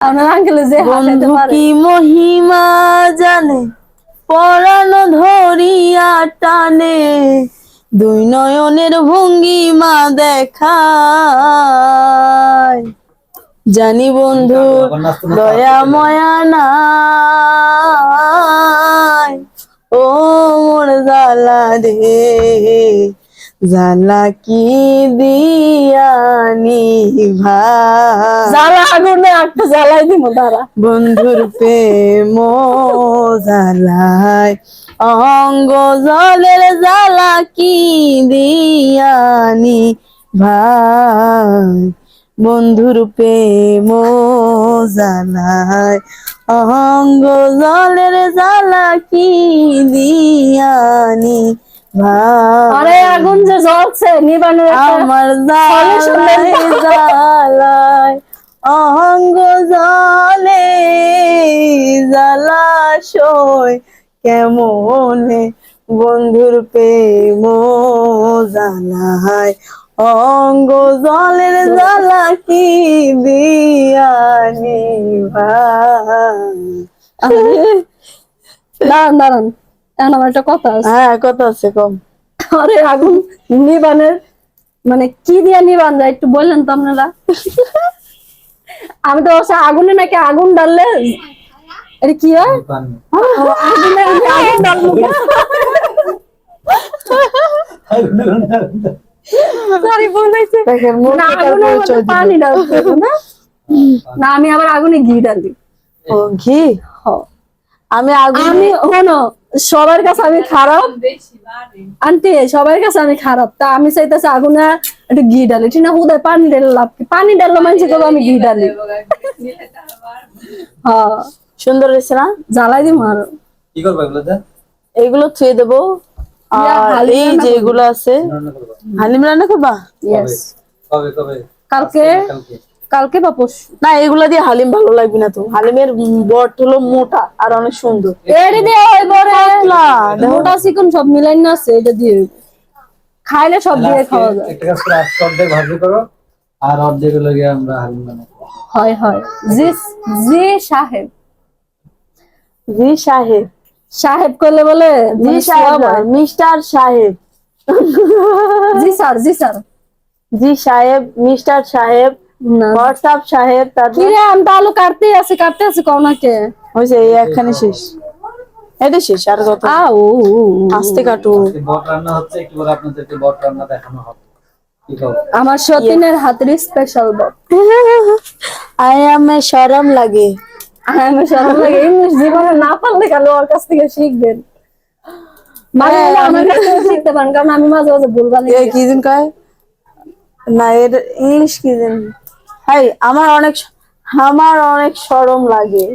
বন্ধু কি মহিমা জানে পরানো ধরিয়া টানে, দুই নয়নের ভঙ্গিমা দেখায়। জানি বন্ধু, দয়া ময়া নাই, ও মোর জালা রে জালা কি দিয়ানি জ্বালা আগুনে একটা জ্বালাই দিব তারা। বন্ধুর প্রেম জ্বালায়। অঙ্গ জলের জ্বালা কি দিয়ানি ভাই বন্ধুর প্রেম জ্বালায়। অঙ্গ জলের জ্বালা কি দিয়ানি আরে আগুন যে জ্বলছে নিবানোর আমার। জালাই অঙ্গ জলে জলাশয় কেমনে বন্ধুর প্রেম জানায়? অঙ্গ জলের জ্বালা কি দিয়ানি ভাই? দাঁড়ান দাঁড়ান। এখন আমার একটা কথা আছে। হ্যাঁ আছে কম। আরে আগুন নিবানের মানে কি দিয়ে নিবান যায় একটু বললেন তো আপনারা? আমি তো আগুনে নাকি আগুন ডাললে? এটা কি হয়? না আমি আবার আগুনে ঘি ডালি। ও ঘি? হ। আমি আগুন আমি হনো সবার কাছে আমি খারাপ। আন্টি সবার কাছে আমি খারাপ। তা আমি চাইতেছি আগুনে একটু ঘি ডালি ঠিক না হুদায় পানি ডালে লাভ পানি ডাললে মানুষ করব আমি ঘি ডালি হ্যাঁ। সুন্দর হয়েছে না? জ্বালাই দিম আর। কি করবে এগুলোতে এগুলো থুয়ে দেবো। আর এই যে এগুলো আছে। হালিম রান্না করবা। ইয়েস কবে কবে? কালকে? কালকে বা পরশু? না এগুলা দিয়ে হালিম ভালো লাগবে না তো। হালিমের বট হলো মোটা আর অনেক সুন্দর। এড়ি দিয়ে ওই বড়। পাতলা, মোটা চিকন সব মিলাই না আছে এটা দিয়ে খাইলে সব দিয়ে খাওয়া যায়। একটা কাজ করে অর্ধেক ভাজি করো আর অর্ধেক হলো গিয়ে আমরা হালিম বানাবো হয় হয়। জি জি সাহেব। জি সাহেব। সাহেব করলে বলে জি সাহেব মিস্টার সাহেব। জি স্যার জি স্যার। জি সাহেব মিস্টার সাহেব। হোয়াটসঅ্যাপ সাহেব আমি তো আলু কাটতে আছে কাটতে আছে কোনাকে হয়েছে এই একখানে শেষ। এটা শেষ আর কত? আও আস্তে কাটু। বট রান্না হচ্ছে একটু পরে আপনাদেরকে বট রান্না দেখানো হবে। আমার সতীনের হাতের স্পেশাল বক আই আমে শরম লাগে। আমি শরম লাগে ইংলিশ জীবনে না পারলে কেন ওর কাছ থেকে শিখবেন? মানে হ্যাঁ, আমার কাছ থেকে শিখতে পারেন কারণ আমি মাঝে মাঝে ভুল বানাই কি দিন কয়? না এর ইংলিশ কি দিন আমার অনেক আমার অনেক সরম লাগে।